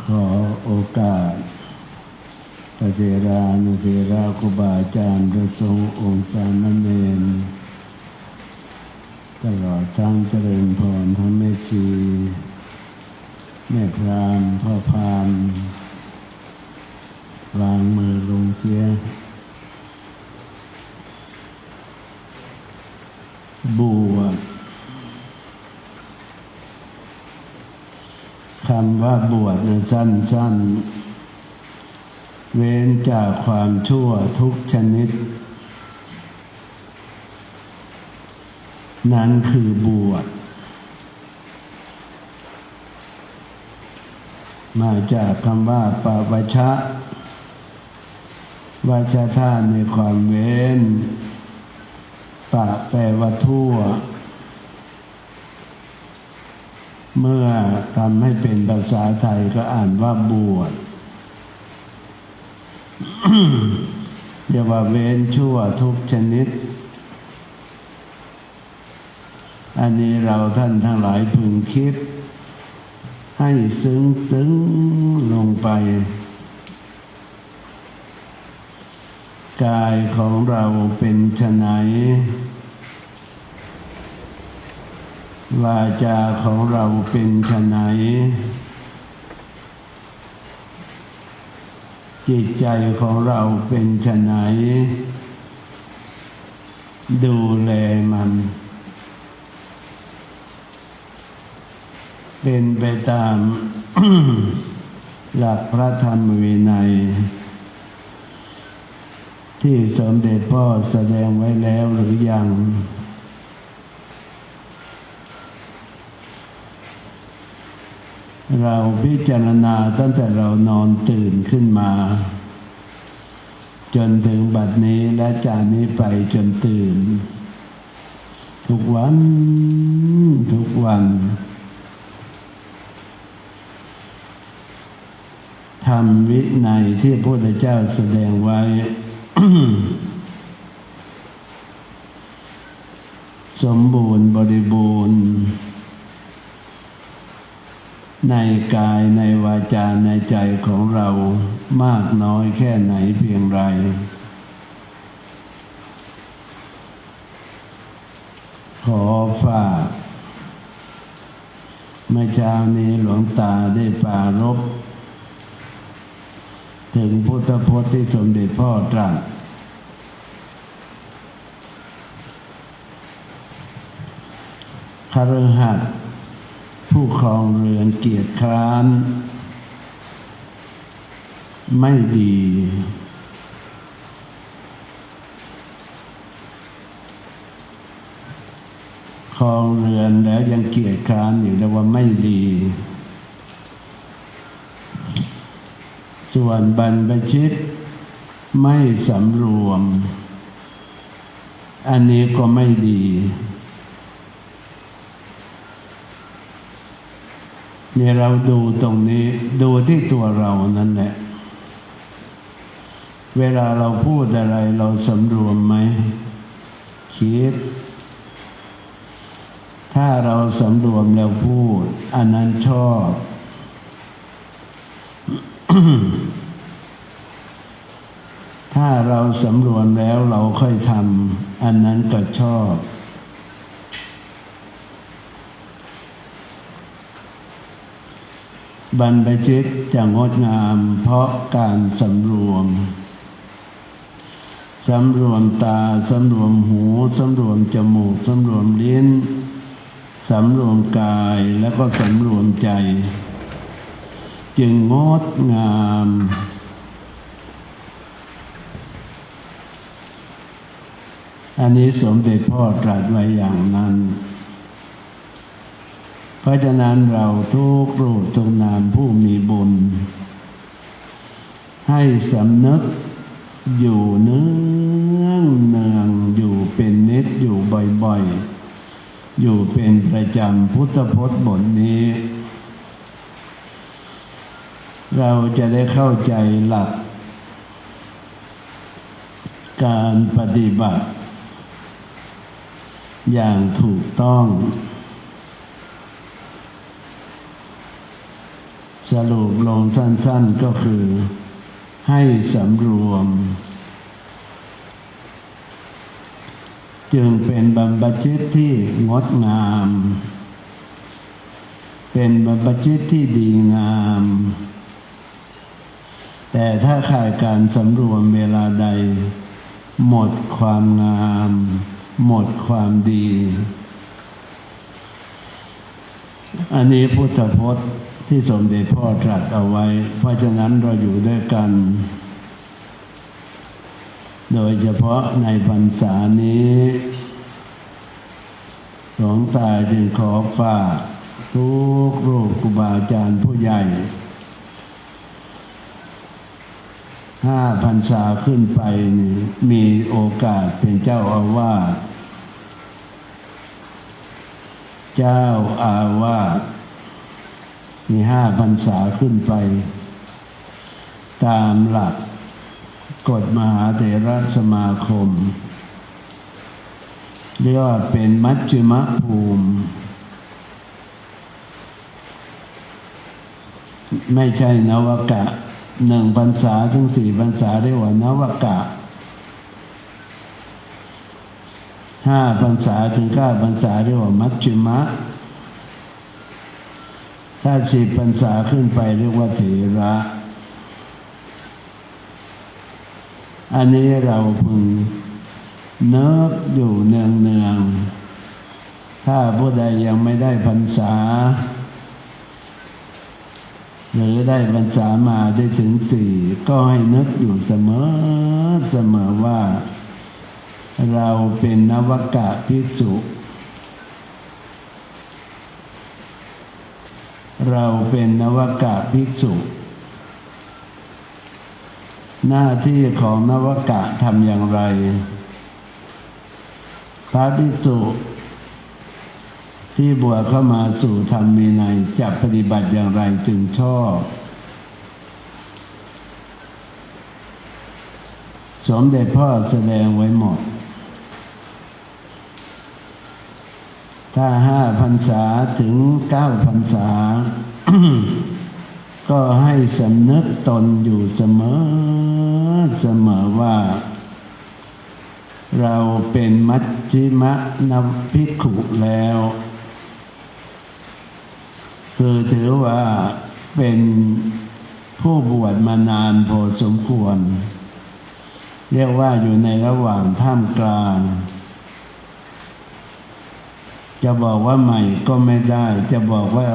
ขอโอกาสพระเถรานุเถระครูบาอาจารย์พระสงฆ์องค์สามเณรตลอดทั้งเจริญพรทั้งแม่ชีแม่พรามพ่อพรามวางมือลงเสีย บวช คำว่าบวชนะสั้นๆ เว้นจากความชั่วทุกชนิด นั้นคือบวชมาจากคำว่าปะวชะวาชาท่าในความเว้นปะแปลว่าทั่ว เมื่อทำให้เป็นภาษาไทยก็อ่านว่าบวชเรียกว่าเว้นชั่วทุกชนิด อันนี้เราท่านทั้งหลายพึงคิด ให้ซึ้งซึ้งลงไป กายของเราเป็นชะไหน วาจาของเราเป็นชะไหนจิตใจของเราเป็นชะไหนดูแลมัน เป็นไปตาม หลักพระธรรมวินัย ที่สมเด็จพ่อแสดงไว้แล้วหรือยัง เราพิจารณาตั้งแต่เรานอนตื่นขึ้นมา จนถึงบัดนี้และจากนี้ไปจนตื่น ทุกวันทุกวันทำวิในที่พระพุทธเจ้าแสดงไว้ สมบูรณ์บริบูรณ์ ในกายในวาจาในใจของเรามากน้อยแค่ไหนเพียงไร ขอฝากเมื่อเช้านี้หลวงตาได้ปรารบถึงพุทธพจน์ที่สมเด็จพ่อตรัสคารหัสถ์ ผู้ครองเรือนเกียรติคร้าน ไม่ดี ครองเรือนแล้วยังเกียรติคร้านอยู่แล้วว่าไม่ดี ส่วนบรรพชิตไม่สำรวม อันนี้ก็ไม่ดี เนี่ยเราดูตรงนี้ดูที่ตัวเรานั่นแหละ เวลาเราพูดอะไรเราสำรวมไหมคิด ถ้าเราสำรวมแล้วพูด อันนั้นชอบ ถ้าเราสำรวมแล้วเราค่อยทำอันนั้นก็ชอบ บรรพชิตจะงดงามเพราะการสำรวม สำรวมตา สำรวมหู สำรวมจมูก สำรวมลิ้น สำรวมกายแล้วก็สำรวมใจ จึงงดงามอันนี้สมเด็จพ่อตรัสไว้อย่างนั้น เพราะฉะนั้นเราทุกรูปทุกนามผู้มีบุญ ให้สำนึกอยู่เนืองเนืองอยู่เป็นนิดอยู่บ่อยๆ อยู่เป็นประจำพุทธพจน์บทนี้ เราจะได้เข้าใจหลัก การปฏิบัติ อย่างถูกต้อง สรุปลงสั้นๆก็คือ ให้สำรวม จึงเป็นบรรพชิตที่งดงาม เป็นบรรพชิตที่ดีงาม แต่ถ้าขาดการสำรวมเวลาใด หมดความงาม หมดความดี อันนี้พุทธพจน์ ที่สมเด็จพ่อตรัสเอาไว้ เพราะฉะนั้นเราอยู่ด้วยกัน โดยเฉพาะในพรรษานี้หลวงตาจึงขอฝากทุกรูปครูบาอาจารย์ผู้ใหญ่ห้าพรรษาขึ้นไปนี่มีโอกาสเป็นเจ้าอาวาส เจ้าอาวาส มีห้าพรรษาขึ้นไป ตามหลักกฎมหาเถรสมาคม เรียกว่าเป็นมัชฌิมภูมิ ไม่ใช่นวกะหนึ่งพรรษาถึงสี่พรรษาเรียกว่านวกะห้าพรรษาถึงเก้าพรรษาเรียกว่ามัชฌิมะ ถ้าสิบพรรษาขึ้นไปเรียกว่าเถระ อันนี้เราพึงเนิบอยู่เนืองเนืองๆถ้าผู้ใดยังไม่ได้พรรษา หรือได้พรรษามาได้ถึงสี่ก็ให้นึกอยู่เสมอเสมอว่า เราเป็นนวกะพิสุ เราเป็นนวกะภิกษุ หน้าที่ของนวกะทำอย่างไร พระภิกษุ ที่บวชเข้ามาสู่ธรรมมีในจะปฏิบัติอย่างไรจึงชอบ สมเด็จพ่อแสดงไว้หมด ถ้าห้าพรรษาถึงเก้าพรรษา ก็ให้สำนึกตนอยู่เสมอเสมอว่า เราเป็นมัชฌิมะนภิกขุแล้ว คือถือว่าเป็นผู้บวชมานานพอสมควร เรียกว่าอยู่ในระหว่างท่ามกลาง จะบอกว่าใหม่ก็ไม่ได้ จะบอกว่า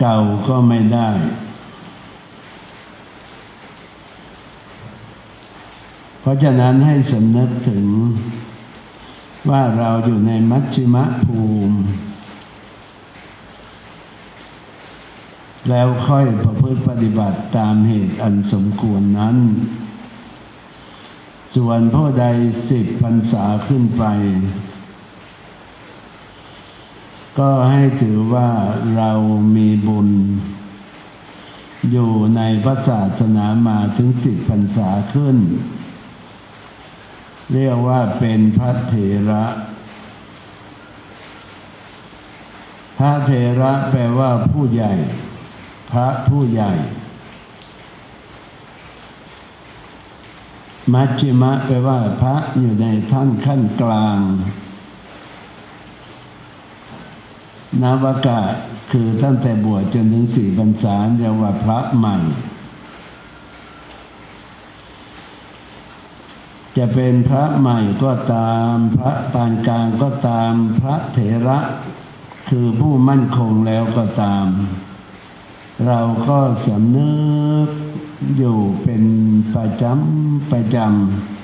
เก่าก็ไม่ได้ เพราะฉะนั้นให้สำนึกถึง ว่าเราอยู่ในมัชชิมภูมิ แล้วค่อยประพฤติปฏิบัติตามเหตุอันสมควรนั้น ส่วนผู้ใดสิบพรรษาขึ้นไป ก็ให้ถือว่าเรามีบุญ อยู่ในพระศาสนามาถึงสิบพรรษาขึ้น เรียกว่าเป็นพระเถระ พระเถระแปลว่าผู้ใหญ่ พระผู้ใหญ่ มัชชิมะแปลว่าพระอยู่ในท่านขั้นกลาง นาวากาศคือตั้งแต่บวชจนถึงสี่พรรษาเรียกว่าพระใหม่ จะเป็นพระใหม่ก็ตาม พระปานกลางก็ตาม พระเถระ คือผู้มั่นคงแล้วก็ตาม เราก็สำนึก อยู่เป็นประจำประจ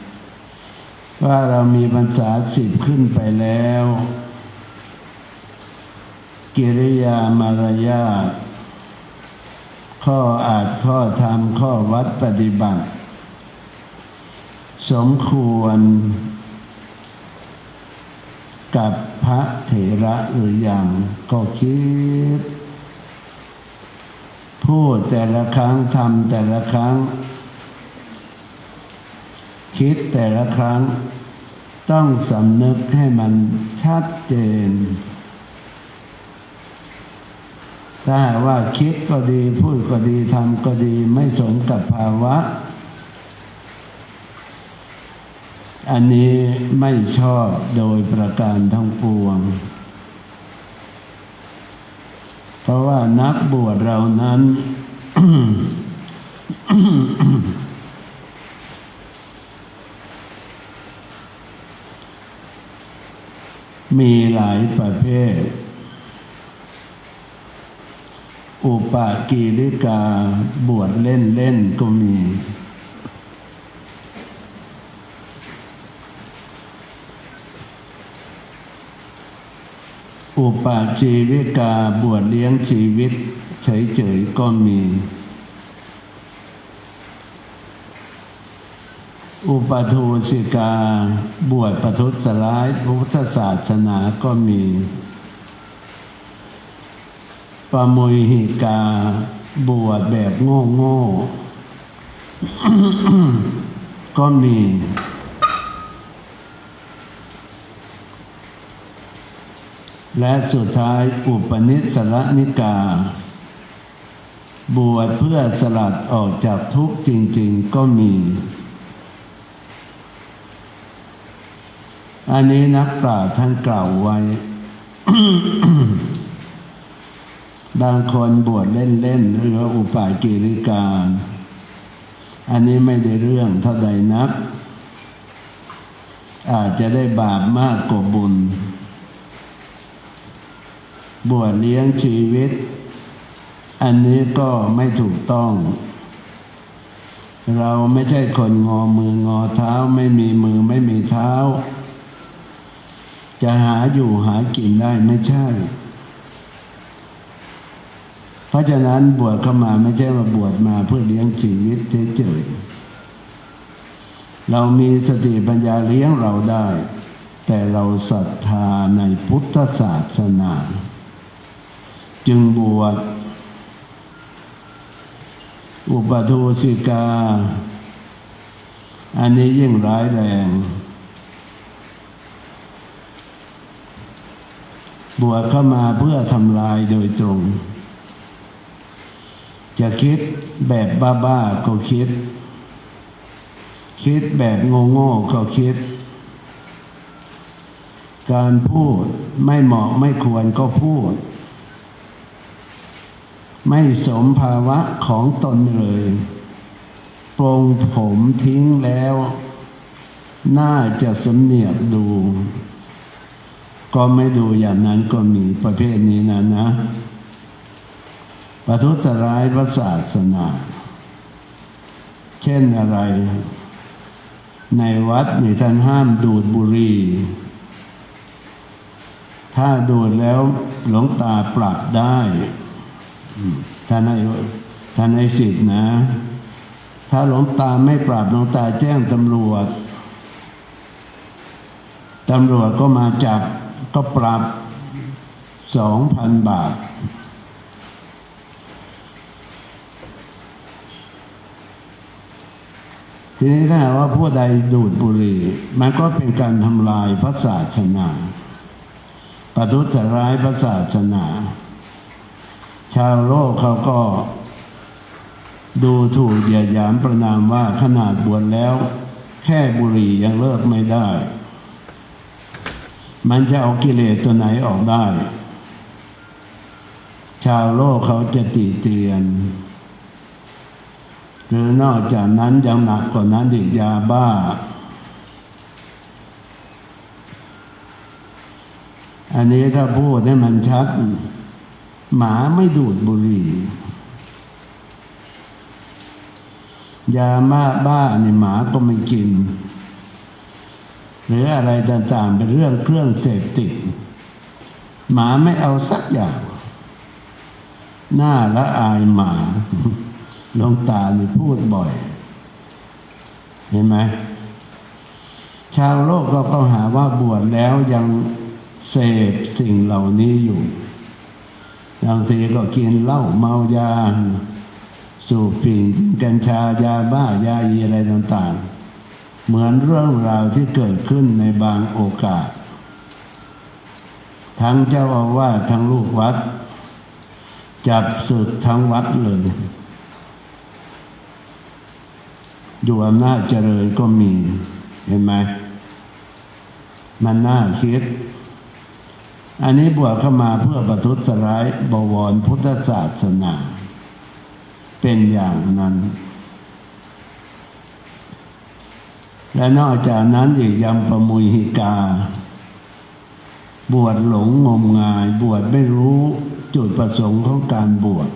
ำว่าเรามีพรรษาสิบขึ้นไปแล้ว กิริยามารยาทข้ออาจข้อธรรมข้อวัดปฏิบัติ สมควร กับพระเถระหรืออยังก็คิด พูดแต่ละครั้งทำแต่ละครั้ง คิดแต่ละครั้ง ต้องสำนึกให้มันชัดเจน ถ้าหากว่าคิดก็ดีพูดก็ดีทำก็ดีไม่สมกับภาวะ อันนี้ไม่ชอบโดยประการทั้งปวง เพราะว่านักบวชเรานั้น มีหลายประเภท อุปากีริกาบวชเล่นเล่นๆก็มี อุปาชีวิกาบวชเลี้ยงชีวิตเฉยๆก็มี อุปทูสิกาบวชประทุษร้ายพุทธศาสนาก็มีปมุยหิกาบวชแบบโง่โง่ๆก็มี และสุดท้ายอุปนิสรนิกา บวชเพื่อสลัดออกจากทุกข์จริง ๆ ก็มี อันนี้นักปราชญ์ท่านกล่าวไว้ บางคนบวชเล่น ๆ หรือว่าอุปากิริการ อันนี้ไม่ได้เรื่องเท่าใดนัก อาจจะได้บาปมากกว่าบุญ บวชเลี้ยงชีวิต อันนี้ก็ไม่ถูกต้อง เราไม่ใช่คนงอมืองอเท้าไม่มีมือไม่มีเท้า จะหาอยู่หากินได้ไม่ใช่ เพราะฉะนั้นบวชเข้ามาไม่ใช่มาบวชมาเพื่อเลี้ยงชีวิตเฉยๆเรามีสติปัญญาเลี้ยงเราได้แต่เราศรัทธาในพุทธศาสนา จึงบวช อุปทูสิกา อันนี้ยิ่งร้ายแรง บวชเข้ามาเพื่อทำลายโดยตรง จะคิดแบบบ้าๆก็คิด คิดแบบโง่ๆก็คิด การพูดไม่เหมาะไม่ควรก็พูด ไม่สมภาวะของตนเลยปรงผมทิ้งแล้ว น่าจะสำเนียกดู ก็ไม่ดูอย่างนั้นก็มีประเภทนี้นะนะประทุษร้ายพระศาสนา เช่นอะไร ในวัดนี่ท่านห้ามดูดบุหรี่ถ้าดูดแล้วหลวงตาปรับได้ ท่านให้ท่านให้สิทธินะ ถ้าหลวงตาไม่ปรับหลวงตาแจ้งตำรวจตำรวจก็มาจับก็ปรับสองพันบาท ทีนี้ถ้าว่าผู้ใดดูดบุหรี่ มันก็เป็นการทำลายพระศาสนาประทุษร้ายพระศาสนา ชาวโลกเขาก็ ดูถูกเหยียดหยามประนามว่าขนาดบวชแล้ว แค่บุหรี่ยังเลิกไม่ได้ มันจะเอากิเลสตัวไหนออกได้ ชาวโลกเขาจะตีเตียนหรือนอกจากนั้นยังหนักกว่านั้นอีกยาบ้า อันนี้ถ้าพูดให้มันชัด หมาไม่ดูดบุหรี่ยามาบ้านี่หมาก็ไม่กิน หรืออะไรต่างๆเป็นเรื่องเครื่องเสพติด หมาไม่เอาสักอย่าง หน้าละอายหมาลงตานี่พูดบ่อย เห็นไหมชาวโลกก็ก็หาว่าบวชแล้วยังเสพสิ่งเหล่านี้อยู่ บางทีก็กินเหล้าเมายา สูบปิ่งกินกัญชายาบ้ายาอีอะไรต่างๆ เหมือนเรื่องราวที่เกิดขึ้นในบางโอกาส ทั้งเจ้าอาวาสทั้งลูกวัด จับศึกทั้งวัดเลยอยู่อำนาจเจริญก็มี เห็นไหม มันน่าคิด อันนี้บวชเข้ามาเพื่อประทุษร้ายบวรพุทธศาสนา เป็นอย่างนั้น และนอกจากนั้นอีกยังประมุยหิกา บวชหลงงมงาย บวชไม่รู้จุดประสงค์ของการบวช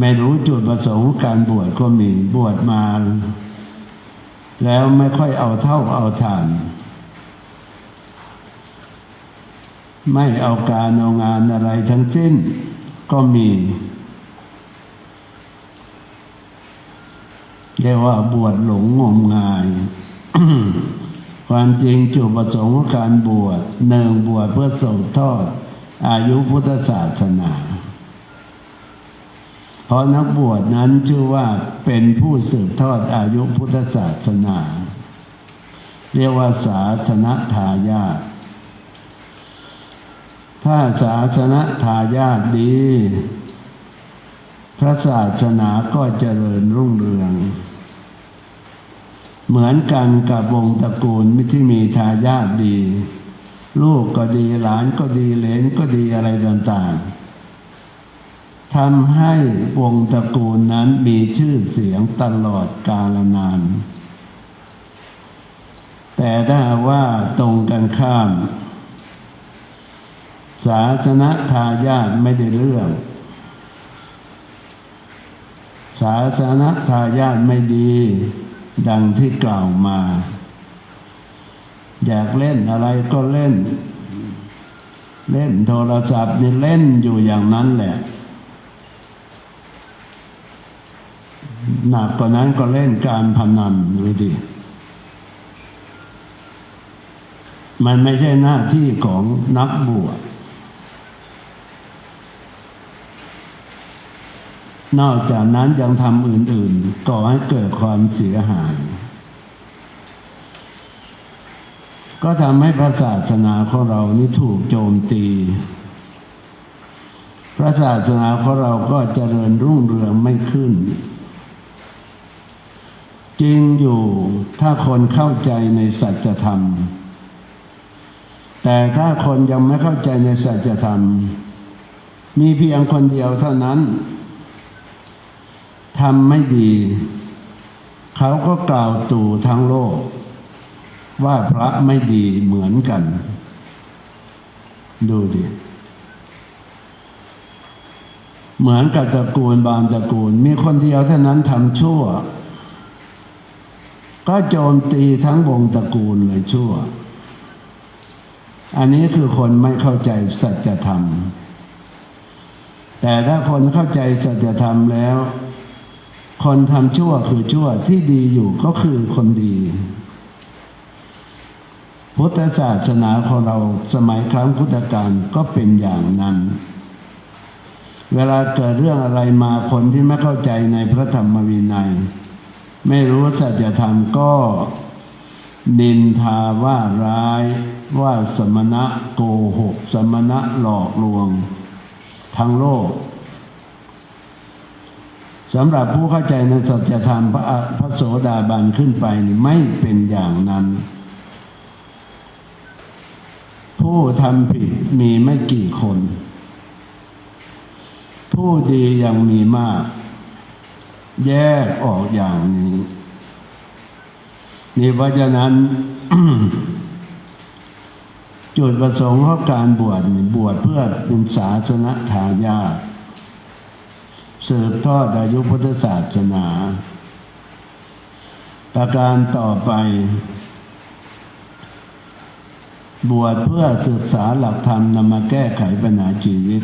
ไม่รู้จุดประสงค์การบวชก็มีบวชมา แล้วไม่ค่อยเอาเท่าเอาฐาน ไม่เอาการเอางานอะไรทั้งสิ้น ก็มีเรียกว่าบวชหลงงมงาย ความจริงจุดประสงค์ของการบวชหนึ่งบวชเพื่อส่งทอด อายุพุทธศาสนา เพราะนักบวชนั้นชื่อว่าเป็นผู้สืบทอดอายุพุทธศาสนา เรียกว่าศาสนทายาท ถ้าศาสนทายาทดี พระศาสนาก็เจริญรุ่งเรือง เหมือนกันกับวงตระกูลที่มีทายาทดี ลูกก็ดีหลานก็ดีเหลนก็ดีอะไรต่างๆทำให้วงตระกูลนั้นมีชื่อเสียงตลอดกาลนานแต่ถ้าว่าตรงกันข้าม ศาสนทายาทไม่ได้เรื่อง ศาสนทายาทไม่ดี ดังที่กล่าวมา อยากเล่นอะไรก็เล่น เล่นโทรศัพท์นี่เล่นอยู่อย่างนั้นแหละ หนักกว่านั้นก็เล่นการพนันดูดิมันไม่ใช่หน้าที่ของนักบวช นอกจากนั้นยังทำอื่นๆ ก่อให้เกิดความเสียหาย ก็ทำให้พระศาสนาของเรานี่ถูกโจมตี พระศาสนาของเราก็เจริญรุ่งเรืองไม่ขึ้น จริงอยู่ถ้าคนเข้าใจในสัจธรรม แต่ถ้าคนยังไม่เข้าใจในสัจธรรม มีเพียงคนเดียวเท่านั้น ทำไม่ดี เขาก็กล่าวตู่ทั้งโลก ว่าพระไม่ดีเหมือนกัน ดูดิเหมือนกับตระกูลบางตระกูล มีคนเดียวเท่านั้นทำชั่ว ก็โจมตีทั้งวงตระกูลเลยชั่ว อันนี้คือคนไม่เข้าใจสัจธรรม แต่ถ้าคนเข้าใจสัจธรรมแล้ว คนทำชั่วคือชั่วที่ดีอยู่ก็คือคนดี พุทธศาสนาของเราสมัยครั้งพุทธกาลก็เป็นอย่างนั้น เวลาเกิดเรื่องอะไรมาคนที่ไม่เข้าใจในพระธรรมวินัย ไม่รู้สัจธรรมก็นินทาว่าร้ายว่าสมณะโกหก สมณะหลอกลวง ทั้งโลก สำหรับผู้เข้าใจในสัจธรรมพระพระโสดาบันขึ้นไปนี่ไม่เป็นอย่างนั้น ผู้ทำผิดมีไม่กี่คน ผู้ดียังมีมาก แยกออกอย่างนี้นี่เพราะฉะนั้น จุดประสงค์ของการบวชบวชเพื่อเป็นศาสนทายาท สืบทอดอายุพุทธศาสนา ประการต่อไป บวชเพื่อศึกษาหลักธรรมนำมาแก้ไขปัญหาชีวิต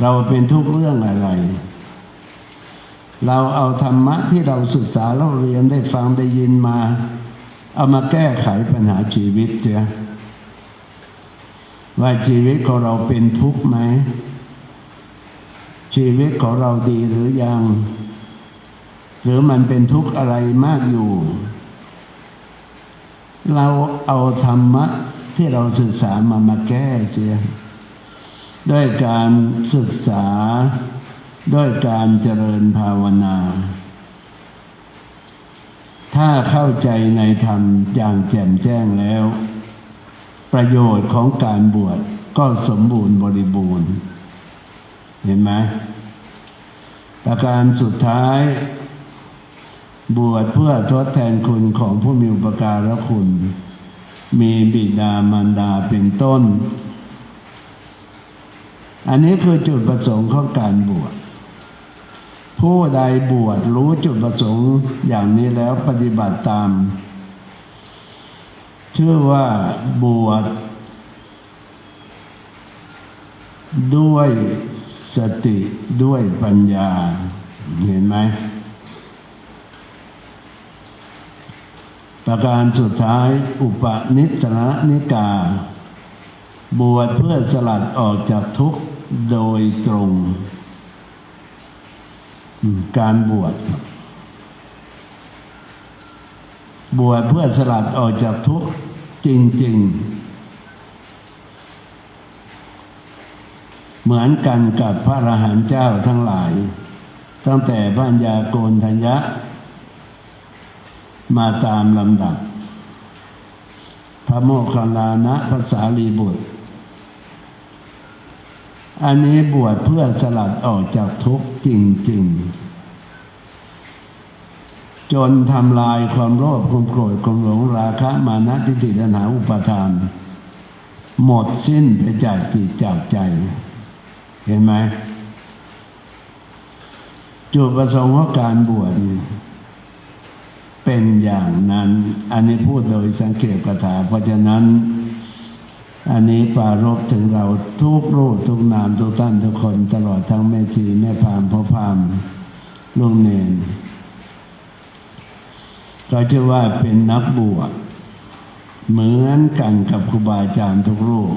เราเป็นทุกเรื่องอะไร เราเอาธรรมะที่เราศึกษาเราเรียนได้ฟังได้ยินมา เอามาแก้ไขปัญหาชีวิตเจ้ว่าชีวิตของเราเป็นทุกข์ไหม ชีวิตของเราดีหรือยัง หรือมันเป็นทุกข์อะไรมากอยู่ เราเอาธรรมะที่เราศึกษามามาแก้เสียด้วยการศึกษา ด้วยการเจริญภาวนา ถ้าเข้าใจในธรรมอย่างแจ่มแจ้งแล้ว ประโยชน์ของการบวชก็สมบูรณ์บริบูรณ์ เห็นไหมประการสุดท้าย บวชเพื่อทดแทนคุณของผู้มีอุปการะคุณ มีบิดามารดาเป็นต้น อันนี้คือจุดประสงค์ของการบวชผู้ใดบวชรู้จุดประสงค์อย่างนี้แล้วปฏิบัติตาม ชื่อว่าบวชด้วย สติด้วยปัญญา เห็นไหม ประการสุดท้ายอุปนิสรนิกา บวชเพื่อสลัดออกจากทุกข์โดยตรง การบวชบบวชเพื่อสลัดออกจากทุกข์จริง ๆ เหมือนกันกับพระอรหันต์เจ้าทั้งหลาย ตั้งแต่พัญญาโกนทัญญะ มาตามลำดับ พระโมคคัลลานะภาษาลีบุตร อันนี้บวชเพื่อสลัดออกจากทุกข์จริง ๆจนทำลายความโลภความโกรธความหลงราคะมานะทิฏฐิตัณหาอุปาทาน หมดสิ้นไปจากจิตจากใจ เห็นไหมจุดประสงค์ของการบวชนี่เป็นอย่างนั้น อันนี้พูดโดยสังเกตกถาเพราะฉะนั้น อันนี้ปรารบถึงเราทุกรูปทุกนามทุกท่านทุกคน ตลอดทั้งแม่ชีแม่พามพ่อพามลุงเนนก็จะว่าเป็นนักบวชเหมือนกันกับครูบาอาจารย์ทุกรูป